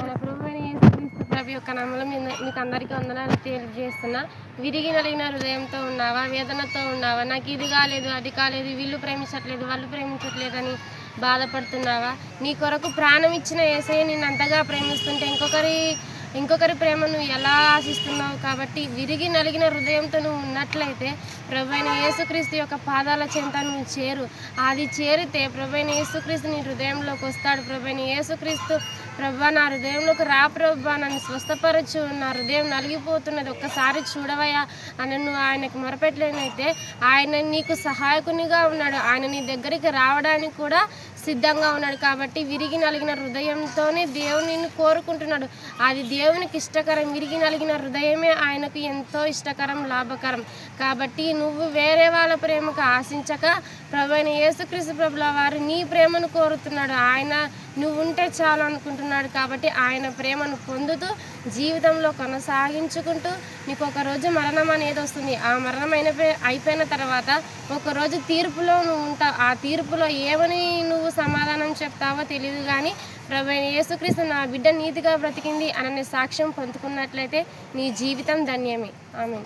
మన ప్రభు యొక్క నామములో మీకు అందరికీ వందనాలు తెలియజేస్తున్నా. విరిగి నలిగిన హృదయంతో ఉన్నావా? వేదనతో ఉన్నావా? నాకు ఇది కాలేదు అది కాలేదు వీళ్ళు ప్రేమించట్లేదు వాళ్ళు ప్రేమించట్లేదని బాధపడుతున్నావా? నీ కొరకు ప్రాణం ఇచ్చిన ఏసయ్య నేను అంతగా ప్రేమిస్తుంటే ఇంకొకరి ఇంకొకరి ప్రేమ నువ్వు ఎలా ఆశిస్తున్నావు కాబట్టి విరిగి నలిగిన హృదయంతో నువ్వు ఉన్నట్లయితే ప్రభు యేసుక్రీస్తు యొక్క పాదాల చెంత నువ్వు చేరు. అది చేరితే ప్రభు యేసుక్రీస్తు నీ హృదయంలోకి వస్తాడు. ప్రభు యేసుక్రీస్తు ప్రభా నా హృదయంలోకి రా ప్రభా నన్ను స్వస్థపరచు నా హృదయం నలిగిపోతున్నది ఒక్కసారి చూడవయ్యా అని నువ్వు ఆయనకు మొరపెట్టలేనైతే ఆయన నీకు సహాయకునిగా ఉన్నాడు. ఆయన నీ దగ్గరికి రావడానికి కూడా సిద్ధంగా ఉన్నాడు కాబట్టి విరిగి నలిగిన హృదయంతోనే దేవుని కోరుకుంటున్నాడు. అది దేవునికి ఇష్టకరం. విరిగి నలిగిన హృదయమే ఆయనకు ఎంతో ఇష్టకరం లాభకరం. కాబట్టి నువ్వు వేరే వాళ్ళ ప్రేమకు ఆశించక ప్రభు యేసుక్రీస్తు ప్రభుల వారు నీ ప్రేమను కోరుతున్నాడు. ఆయన నువ్వు ఉంటే చాలు అనుకుంటున్నాడు కాబట్టి ఆయన ప్రేమను పొందుతూ జీవితంలో కొనసాగించుకుంటూ నీకు ఒక రోజు మరణం అనేది వస్తుంది. ఆ మరణం అయిన అయిపోయిన తర్వాత ఒకరోజు తీర్పులో నువ్వు ఉంటావు ఆ తీర్పులో ఏమని నువ్వు సమాధానం చెప్తావో తెలియదు కానీ ప్రభు యేసుక్రీస్తు నా బిడ్డ నీతిగా బ్రతికింది అనని సాక్ష్యం పొందుకున్నట్లయితే నీ జీవితం ధన్యమే. ఆమె